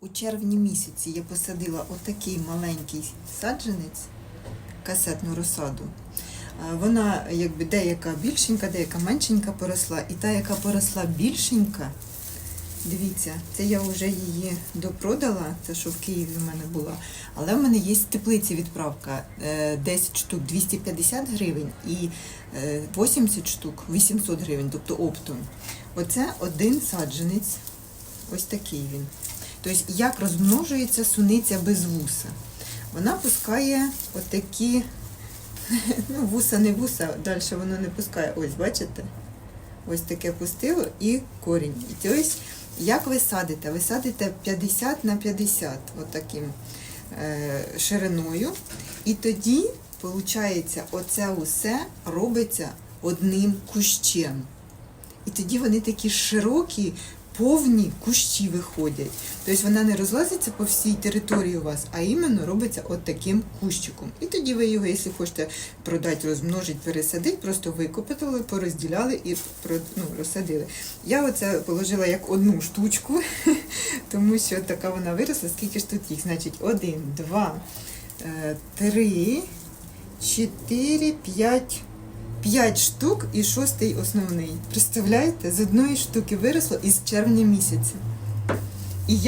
У червні місяці я посадила отакий маленький саджанець, касетну розсаду. Вона якби деяка більшенька, деяка меншенька поросла. І та, яка поросла більшенька, дивіться, це я вже її допродала, це що в Києві в мене була. Але в мене є з теплиці відправка е, 10 штук 250 гривень і е, 80 штук 800 гривень, тобто оптом. Оце один саджанець. Ось такий він. Тобто, як розмножується суниця без вуса? Вона пускає отакі, ну, вуса не вуса, далі воно не пускає. Ось, бачите? Ось таке пустило і корінь. Тобто, як ви садите? Ви садите 50 на 50 отаким е, шириною. І тоді, виходить, оце усе робиться одним кущем. І тоді вони такі широкі, повні кущі виходять. Тобто вона не розлазиться по всій території у вас, а іменно робиться от таким кущиком. І тоді ви його, якщо хочете продати, розмножити, пересадити, просто викопатили, порозділяли і ну, розсадили. Я оце положила як одну штучку, тому що така вона виросла. Скільки ж тут їх? Значить, один, два, е, три, чотири, п'ять. П'ять штук і шостий основний. Представляєте, з одної штуки виросло із червня місяця. І я